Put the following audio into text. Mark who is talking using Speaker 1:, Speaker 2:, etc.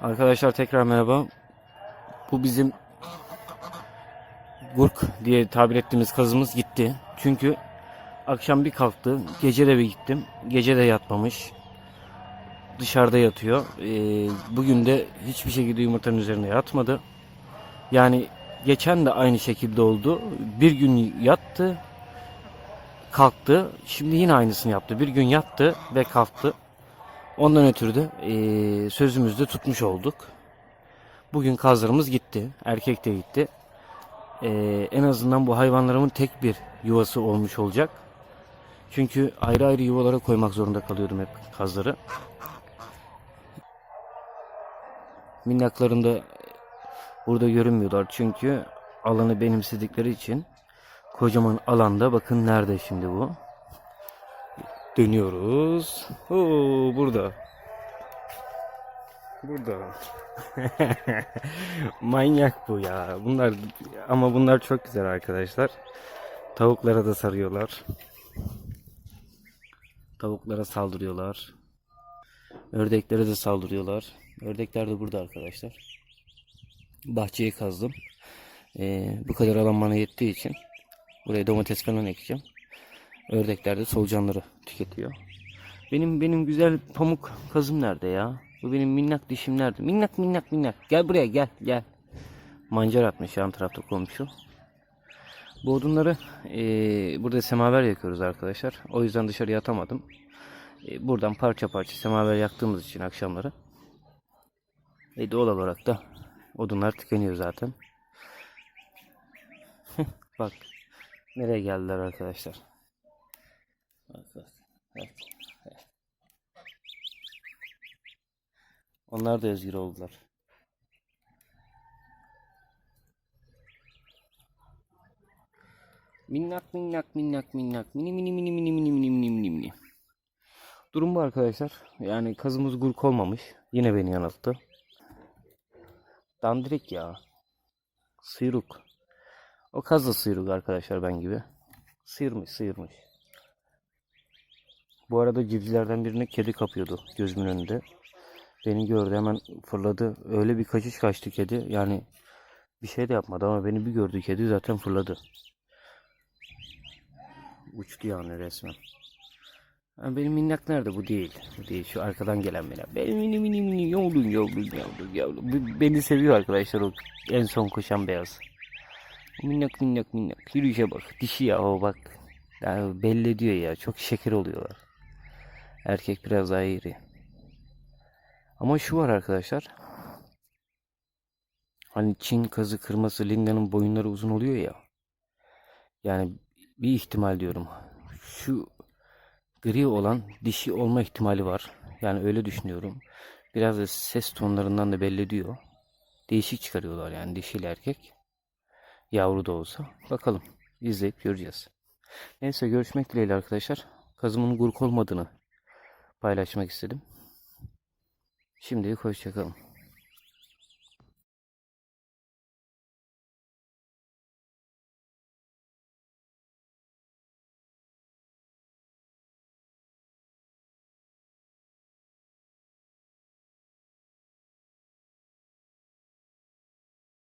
Speaker 1: Arkadaşlar tekrar merhaba. Bu bizim Gurk diye tabir ettiğimiz kazımız gitti. Çünkü akşam bir kalktı. Gece de bir gittim. Gece de yatmamış. Dışarıda yatıyor. Ee, bugün de hiçbir şekilde yumurtanın üzerine yatmadı. Yani geçen de aynı şekilde oldu. Bir gün yattı. Kalktı. Şimdi yine aynısını yaptı. Bir gün yattı ve kalktı. Ondan ötürü de eee sözümüzde tutmuş olduk. Bugün kazlarımız gitti. Erkek de gitti. Eee, en azından bu hayvanlarımın tek bir yuvası olmuş olacak. Çünkü ayrı ayrı yuvalara koymak zorunda kalıyordum hep kazları. Minnaklarım da burada görünmüyorlar çünkü alanı benimsedikleri için kocaman alanda bakın nerede şimdi bu. Dönüyoruz. Oo burada. Burada. Manyak bu ya. Bunlar ama bunlar çok güzel arkadaşlar. Tavuklara da sarıyorlar. Tavuklara saldırıyorlar. Ördeklere de saldırıyorlar. Ördekler de burada arkadaşlar. Bahçeyi kazdım. Ee, bu kadar alan bana yettiği için buraya domates falan ekeceğim. Ördekler de solucanları tüketiyor. Benim benim güzel pamuk kazım nerede ya? Bu benim minnak dişim nerede? Minnak minnak minnak. Gel buraya gel gel. Mancar atmış yan tarafta komşu. Bu odunları eee, burada semaver yakıyoruz arkadaşlar. O yüzden dışarıya atamadım. Eee, buradan parça parça semaver yaktığımız için akşamları. E doğal olarak da odunlar tükeniyor zaten. Bak nereye geldiler arkadaşlar. Bak, bak, evet, evet. Onlar da özgür oldular. Minnak minnak minnak minnak mini mini mini mini mini mini mini mini mini. Durum bu arkadaşlar. Yani kazımız gurk olmamış. Yine beni yanılttı. Dandirik ya. Sıyruk. O kaz da sıyruk arkadaşlar ben gibi. Sıyırmış sıyırmış. Bu arada civcivlerden birini kedi kapıyordu gözümün önünde. Beni gördü hemen fırladı. Öyle bir kaçış kaçtı kedi. Yani bir şey de yapmadı ama beni bir gördü kedi zaten fırladı. Uçtu yani resmen. Ha, benim minnak nerede? Bu değil. Bu değil. Şu arkadan gelen minnak. Benim mini mini mini yavrum yavrum yavrum yavrum. Beni seviyor arkadaşlar o en son koşan beyaz. Minnak minnak minnak. Yürüyüşe bak. Dişi ya o bak. Yani belli ediyor ya. Çok şeker oluyorlar. Erkek biraz daha iri. Ama şu var arkadaşlar. Hani Çin kazı kırması Linda'nın boyunları uzun oluyor ya. Yani bir ihtimal diyorum. Şu gri olan dişi olma ihtimali var. Yani öyle düşünüyorum. Biraz da ses tonlarından da belli ediyor. Değişik çıkarıyorlar yani dişiyle erkek. Yavru da olsa. Bakalım. izleyip göreceğiz. Neyse görüşmek dileğiyle arkadaşlar. Kazımın gurk olmadığını paylaşmak istedim. Şimdilik hoşçakalın.